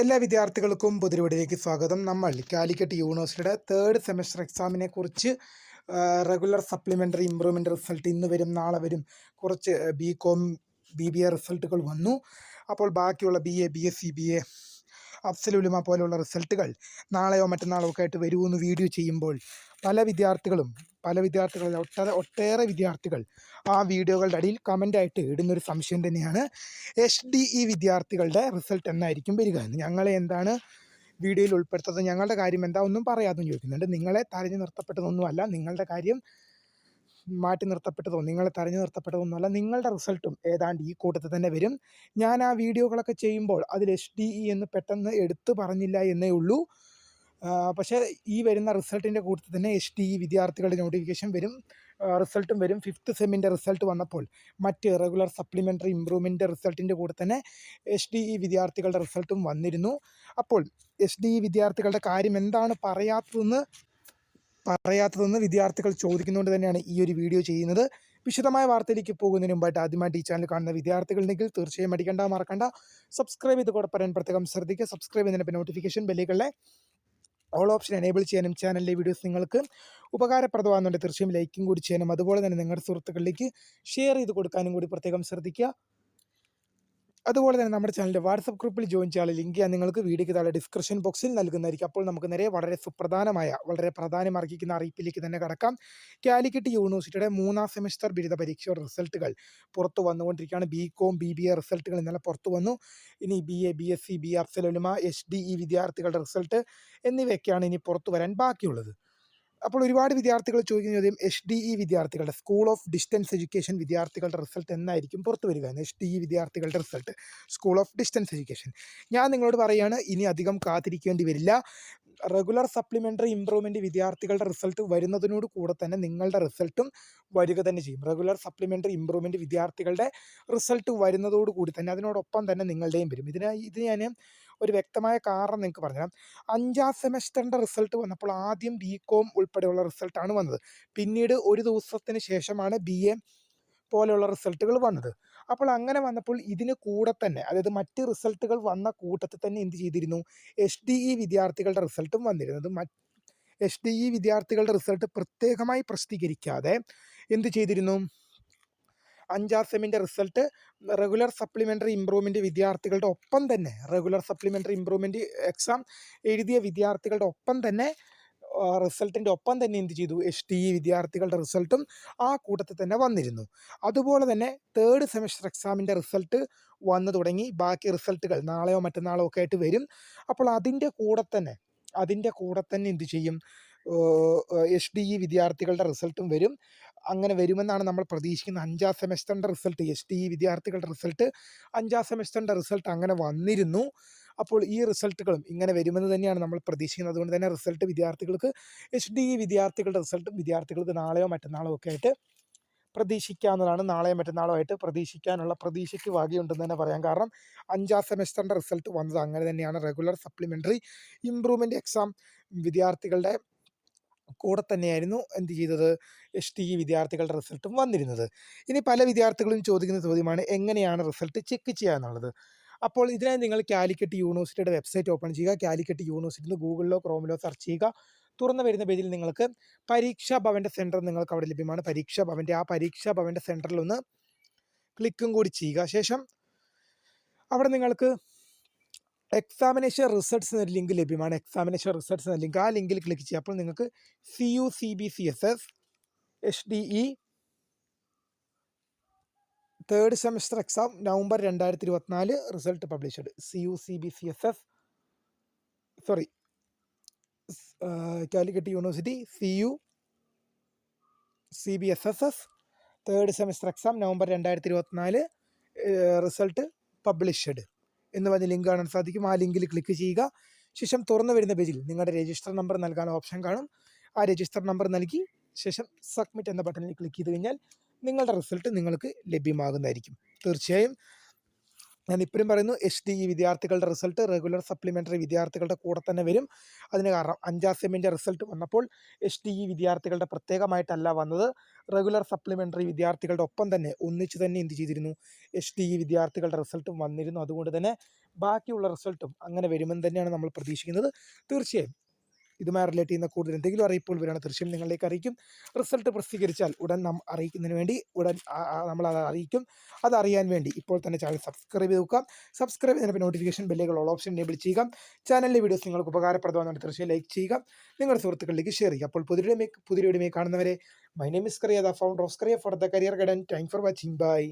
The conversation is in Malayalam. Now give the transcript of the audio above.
എല്ലാ വിദ്യാർത്ഥികൾക്കും പുതിരുവടിയിലേക്ക് സ്വാഗതം. നമ്മൾ കാലിക്കറ്റ് യൂണിവേഴ്സിറ്റിയുടെ തേർഡ് സെമസ്റ്റർ എക്സാമിനെ കുറിച്ച് റെഗുലർ സപ്ലിമെന്ററി ഇമ്പ്രൂവ്മെന്റ് റിസൾട്ട് ഇന്ന് വരും നാളെ വരും കുറച്ച് B com B B A റിസൾട്ടുകൾ വന്നു. അപ്പോൾ ബാക്കിയുള്ള B A B S C B A Afzal-ul-Ulama പോലെയുള്ള റിസൾട്ടുകൾ നാളെയോ മറ്റന്നാളോ ഒക്കെ ആയിട്ട് വരുമെന്ന് വീഡിയോ ചെയ്യുമ്പോൾ പല വിദ്യാർത്ഥികളും പല വിദ്യാർത്ഥികൾ ഒട്ടേറെ ഒട്ടേറെ വിദ്യാർത്ഥികൾ ആ വീഡിയോകളുടെ അടിയിൽ കമന്റായിട്ട് ഇടുന്നൊരു സംശയം തന്നെയാണ്. എച്ച് ഡി ഇ വിദ്യാർത്ഥികളുടെ റിസൾട്ട് എന്നായിരിക്കും വരിക. എന്ന് ഞങ്ങളെ എന്താണ് വീഡിയോയിൽ ഉൾപ്പെടുത്തുന്നത്? ഞങ്ങളുടെ കാര്യം എന്താ? ഒന്നും പറയാതെന്ന് ചോദിക്കുന്നുണ്ട്. നിങ്ങളെ തരഞ്ഞു നിർത്തപ്പെട്ടതൊന്നുമല്ല നിങ്ങളുടെ കാര്യം മാറ്റി നിർത്തപ്പെട്ടതോ നിങ്ങളെ തരഞ്ഞു നിർത്തപ്പെട്ടതൊന്നുമല്ല നിങ്ങളുടെ റിസൾട്ടും ഏതാണ്ട് ഈ കൂട്ടത്തിൽ തന്നെ വരും. ഞാൻ ആ വീഡിയോകളൊക്കെ ചെയ്യുമ്പോൾ അതിൽ എച്ച് ഡി ഇ എന്ന് പെട്ടെന്ന് എടുത്തു പറഞ്ഞില്ല എന്നേ ഉള്ളൂ. പക്ഷേ ഈ വരുന്ന റിസൾട്ടിന്റെ കൂട്ടത്തിൽ തന്നെ ഡി ഇ വിദ്യാർത്ഥികളുടെ നോട്ടിഫിക്കേഷൻ വരും. റിസൾട്ടും വരും. ഫിഫ്ത്ത് സെമ്മിന്റെ റിസൾട്ട് വന്നപ്പോൾ മറ്റ് റെഗുലർ സപ്ലിമെന്ററി ഇമ്പ്രൂവ്മെന്റ് റിസൾട്ടിന്റെ കൂടെ തന്നെ എച്ച് ഡി ഇ വിദ്യാർത്ഥികളുടെ റിസൾട്ടും വന്നിരുന്നു. അപ്പോൾ എച്ച് ഡി ഇ വിദ്യാർത്ഥികളുടെ കാര്യം എന്താണ് പറയാത്തതെന്ന് പറയാത്തതെന്ന് വിദ്യാർത്ഥികൾ ചോദിക്കുന്നതുകൊണ്ട് തന്നെയാണ് ഈ ഒരു വീഡിയോ ചെയ്യുന്നത്. വിശദമായ വാർത്തയിലേക്ക് പോകുന്നതിന് മുമ്പായിട്ട് ആദ്യമായിട്ട് ഈ ചാനൽ കാണുന്ന വിദ്യാർത്ഥികളുണ്ടെങ്കിൽ തീർച്ചയായും അടിക്കണ്ട മറക്കണ്ട. സബ്സ്ക്രൈബ് ചെയ്ത് കൂടെ പറയാൻ പ്രത്യേകം ശ്രദ്ധിക്കുക. സബ്സ്ക്രൈബ് ചെയ്യുന്നതിന് നോട്ടിഫിക്കേഷൻ ബെല്ലുകളെ ഓൾ ഓപ്ഷൻ എനേബിൾ ചെയ്യാനും ചാനലിലെ വീഡിയോസ് നിങ്ങൾക്ക് ഉപകാരപ്രദമാകുന്നുണ്ട് തീർച്ചയായും ലൈക്കും കൂടി ചെയ്യാനും അതുപോലെ തന്നെ നിങ്ങളുടെ സുഹൃത്തുക്കളിലേക്ക് ഷെയർ ചെയ്ത് കൊടുക്കാനും കൂടി പ്രത്യേകം ശ്രദ്ധിക്കുക. അതുപോലെ തന്നെ നമ്മുടെ ചാനലിന്റെ വാട്സപ്പ് ഗ്രൂപ്പിൽ ജോയിൻ ചെയ്യാൻ ലിങ്ക് ഞാൻ നിങ്ങൾക്ക് വീഡിയോയ്ക്ക് താഴെ ഡിസ്ക്രിപ്ഷൻ ബോക്സിൽ നൽകുന്നതായിരിക്കും. അപ്പോൾ നമുക്ക് നേരെ വളരെ സുപ്രധാനമായ വളരെ പ്രാധാന്യമർഹിക്കുന്ന അറിയിപ്പിലേക്ക് തന്നെ കടക്കാം. കാലിക്കറ്റ് യൂണിവേഴ്സിറ്റിയുടെ മൂന്നാം സെമിസ്റ്റർ ബിരുദ പരീക്ഷയുടെ റിസൾട്ടുകൾ പുറത്തു വന്നുകൊണ്ടിരിക്കുകയാണ്. B com B B A റിസൾട്ടുകൾ ഇന്നലെ പുറത്തു വന്നു. ഇനി B A B S C B Afzal-ul-Ulama H D E വിദ്യാർത്ഥികളുടെ റിസൾട്ട് എന്നിവയൊക്കെയാണ് ഇനി പുറത്തു വരാൻ ബാക്കിയുള്ളത്. അപ്പോൾ ഒരുപാട് വിദ്യാർത്ഥികൾ ചോദിക്കുന്ന ചോദ്യം എച്ച് ഡി ഇ വിദ്യാർത്ഥികളുടെ സ്കൂൾ ഓഫ് ഡിസ്റ്റൻസ് എഡ്യൂക്കേഷൻ വിദ്യാർത്ഥികളുടെ റിസൾട്ട് എന്നായിരിക്കും പുറത്തു വരിക എന്ന് ഡി ഇ വിദ്യാർത്ഥികളുടെ result school of distance education. ഞാൻ നിങ്ങളോട് പറയുകയാണ് ഇനി അധികം കാത്തിരിക്കേണ്ടി വരില്ല. റെഗുലർ സപ്ലിമെന്ററി ഇമ്പ്രൂവ്മെന്റ് വിദ്യാർത്ഥികളുടെ റിസൾട്ട് വരുന്നതിനോട് കൂടെ തന്നെ നിങ്ങളുടെ റിസൾട്ടും വരിക തന്നെ ചെയ്യും. റെഗുലർ സപ്ലിമെന്ററി ഇമ്പ്രൂവ്മെന്റ് വിദ്യാർത്ഥികളുടെ റിസൾട്ട് വരുന്നതോടുകൂടി തന്നെ അതിനോടൊപ്പം തന്നെ നിങ്ങളുടെയും വരും. ഇതിന് ഇത് ഞാൻ ഒരു വ്യക്തമായ കാരണം നിങ്ങൾക്ക് പറഞ്ഞുതരാം. അഞ്ചാം സെമസ്റ്ററിന്റെ റിസൾട്ട് വന്നപ്പോൾ ആദ്യം ബി കോം ഉൾപ്പെടെയുള്ള റിസൾട്ടാണ് വന്നത്. പിന്നീട് ഒരു ദിവസത്തിന് ശേഷമാണ് ബി എ പോലെയുള്ള റിസൾട്ടുകൾ വന്നത്. അപ്പോൾ അങ്ങനെ വന്നപ്പോൾ ഇതിന് കൂടെ തന്നെ അതായത് മറ്റ് റിസൾട്ടുകൾ വന്ന കൂട്ടത്തിൽ തന്നെ എന്ത് ചെയ്തിരുന്നു? എച്ച് ഡി ഇ വിദ്യാർത്ഥികളുടെ റിസൾട്ടും വന്നിരുന്നത്. മറ്റ് ഡി ഇ വിദ്യാർത്ഥികളുടെ റിസൾട്ട് പ്രത്യേകമായി പ്രസിദ്ധീകരിക്കാതെ എന്ത് ചെയ്തിരുന്നു? അഞ്ചാം സെമ്മിന്റെ റിസൾട്ട് റെഗുലർ സപ്ലിമെന്ററി ഇമ്പ്രൂവ്മെന്റ് വിദ്യാർത്ഥികളുടെ ഒപ്പം തന്നെ റെഗുലർ സപ്ലിമെന്ററി ഇമ്പ്രൂവ്മെന്റ് എക്സാം എഴുതിയ വിദ്യാർത്ഥികളുടെ ഒപ്പം തന്നെ റിസൾട്ടിന്റെ ഒപ്പം തന്നെ എന്ത് ചെയ്തു? എച്ച് ടി ഇ വിദ്യാർത്ഥികളുടെ റിസൾട്ടും ആ കൂട്ടത്തിൽ തന്നെ വന്നിരുന്നു. അതുപോലെ തന്നെ തേർഡ് സെമസ്റ്റർ എക്സാമിന്റെ റിസൾട്ട് വന്നു തുടങ്ങി. ബാക്കി റിസൾട്ടുകൾ നാളെയോ മറ്റന്നാളോ ഒക്കെ ആയിട്ട് വരും. അപ്പോൾ അതിന്റെ കൂടെ തന്നെ അതിന്റെ കൂടെ തന്നെ എന്ത് ചെയ്യും? എച്ച് ഡി ഇ വിദ്യാർത്ഥികളുടെ റിസൾട്ടും വരും. അങ്ങനെ വരുമെന്നാണ് നമ്മൾ പ്രതീക്ഷിക്കുന്നത്. അഞ്ചാം സെമസ്റ്ററിന്റെ റിസൾട്ട് എസ് ടി വിദ്യാർത്ഥികളുടെ റിസൾട്ട് അഞ്ചാം സെമസ്റ്ററിന്റെ റിസൾട്ട് അങ്ങനെ വന്നിരുന്നു. അപ്പോൾ ഈ റിസൾട്ടുകളും ഇങ്ങനെ വരുമെന്ന് തന്നെയാണ് നമ്മൾ പ്രതീക്ഷിക്കുന്നത്. അതുകൊണ്ട് തന്നെ റിസൾട്ട് വിദ്യാർത്ഥികൾക്ക് എച്ച് ഡി വിദ്യാർത്ഥികളുടെ റിസൾട്ടും വിദ്യാർത്ഥികൾക്ക് നാളെയോ മറ്റന്നാളോ ഒക്കെ ആയിട്ട് പ്രതീക്ഷിക്കാവുന്നതാണ്. നാളെയോ മറ്റന്നാളോ ആയിട്ട് പ്രതീക്ഷിക്കാനുള്ള പ്രതീക്ഷയ്ക്ക് വകയുണ്ടെന്ന് തന്നെ പറയാം. കാരണം അഞ്ചാം സെമസ്റ്ററിന്റെ റിസൾട്ട് വന്നത് അങ്ങനെ തന്നെയാണ്. റെഗുലർ സപ്ലിമെന്ററി ഇമ്പ്രൂവ്മെന്റ് എക്സാം വിദ്യാർത്ഥികളുടെ കൂടെ തന്നെയായിരുന്നു എന്ത് ചെയ്തത്? എച്ച് ടി ഇ വിദ്യാർത്ഥികളുടെ റിസൾട്ടും വന്നിരുന്നത്. ഇനി പല വിദ്യാർത്ഥികളും ചോദിക്കുന്ന ചോദ്യമാണ് എങ്ങനെയാണ് റിസൾട്ട് ചെക്ക് ചെയ്യുക എന്നുള്ളത്? അപ്പോൾ ഇതിനായി നിങ്ങൾ കാലിക്കറ്റ് യൂണിവേഴ്സിറ്റിയുടെ വെബ്സൈറ്റ് ഓപ്പൺ ചെയ്യുക. കാലിക്കറ്റ് യൂണിവേഴ്സിറ്റിയിൽ ഗൂഗിളിലോ ക്രോമിലോ സെർച്ച് ചെയ്യുക. തുറന്നു വരുന്ന പേജിൽ നിങ്ങൾക്ക് പരീക്ഷാ ഭവന്റെ സെന്റർ നിങ്ങൾക്ക് അവിടെ ലഭ്യമാണ്. പരീക്ഷാ ഭവന്റെ ആ പരീക്ഷാ ഭവന്റെ സെന്ററിൽ ഒന്ന് ക്ലിക്കും കൂടി ചെയ്യുക. ശേഷം അവിടെ നിങ്ങൾക്ക് എക്സാമിനേഷൻ റിസൾട്ട്സ് എന്നൊരു ലിങ്ക് ലഭ്യമാണ്. എക്സാമിനേഷൻ റിസൾട്ട്സ് എന്ന ലിങ്ക് ആ ലിങ്കിൽ ക്ലിക്ക് ചെയ്യുക. അപ്പോൾ നിങ്ങൾക്ക് C U C B C S S H D E third semester exam November രണ്ടായിരത്തി ഇരുപത്തിനാല് result published C U C B C S S sorry Calicut university C U C B S S S third semester exam November രണ്ടായിരത്തി ഇരുപത്തിനാല് റിസൾട്ട് പബ്ലിഷ്ഡ് എന്ന് പറഞ്ഞ ലിങ്ക് കാണാൻ സാധിക്കും. ആ ലിങ്കിൽ ക്ലിക്ക് ചെയ്യുക. ശേഷം തുറന്നു വരുന്ന പേജിൽ നിങ്ങളുടെ രജിസ്റ്റർ നമ്പർ നൽകാൻ ഓപ്ഷൻ കാണും. ആ രജിസ്റ്റർ നമ്പർ നൽകി ശേഷം സബ്മിറ്റ് എന്ന ബട്ടണിൽ ക്ലിക്ക് ചെയ്ത് കഴിഞ്ഞാൽ നിങ്ങളുടെ റിസൾട്ട് നിങ്ങൾക്ക് ലഭ്യമാകുന്നതായിരിക്കും. തീർച്ചയായും ഞാൻ ഇപ്പോഴും പറയുന്നു എച്ച് ഡി ഇ വിദ്യാർത്ഥികളുടെ റിസൾട്ട് റെഗുലർ സപ്ലിമെന്ററി വിദ്യാർത്ഥികളുടെ കൂടെ തന്നെ വരും. അതിന് കാരണം അഞ്ചാം സെമ്മിന്റെ റിസൾട്ട് വന്നപ്പോൾ എച്ച് ഡി ഇ വിദ്യാർത്ഥികളുടെ പ്രത്യേകമായിട്ടല്ല വന്നത്. റെഗുലർ സപ്ലിമെന്ററി വിദ്യാർത്ഥികളുടെ ഒപ്പം തന്നെ ഒന്നിച്ച് തന്നെ എന്ത് ചെയ്തിരുന്നു? എച്ച് ഡി ഇ വിദ്യാർത്ഥികളുടെ റിസൾട്ടും വന്നിരുന്നു. അതുകൊണ്ട് തന്നെ ബാക്കിയുള്ള റിസൾട്ടും അങ്ങനെ വരുമെന്ന് തന്നെയാണ് നമ്മൾ പ്രതീക്ഷിക്കുന്നത്. തീർച്ചയായും ഇതുമായി റിലേറ്റ് ചെയ്യുന്ന കൂടുതൽ എന്തെങ്കിലും അറിയിപ്പുകൾ വരികയാണ് തീർച്ചയായും നിങ്ങളിലേക്ക് അറിയിക്കും. റിസൾട്ട് പ്രസിദ്ധീകരിച്ചാൽ ഉടൻ നാം അറിയിക്കുന്നതിന് വേണ്ടി ഉടൻ നമ്മൾ അത് അറിയിക്കും. അത് അറിയാൻ വേണ്ടി ഇപ്പോൾ തന്നെ ചാനൽ സബ്സ്ക്രൈബ് ചെയ്ത് നോക്കാം സബ്സ്ക്രൈബ് ചെയ്തിട്ട് നോട്ടിഫിക്കേഷൻ ബെല്ലുകൾ ഓൾ ഓപ്ഷൻ എനേബിൾ ചെയ്യുക. ചാനലിലെ വീഡിയോസ് നിങ്ങൾക്ക് ഉപകാരപ്രദമാണെന്ന് തീർച്ചയായും ലൈക്ക് ചെയ്യുക. നിങ്ങളുടെ സുഹൃത്തുക്കളിലേക്ക് ഷെയർ ചെയ്യുക. അപ്പോൾ പുതിയ പുതിയ കാണുന്നവരെ my name is Kariya the founder of Kariya for the career guidance thank for watching bye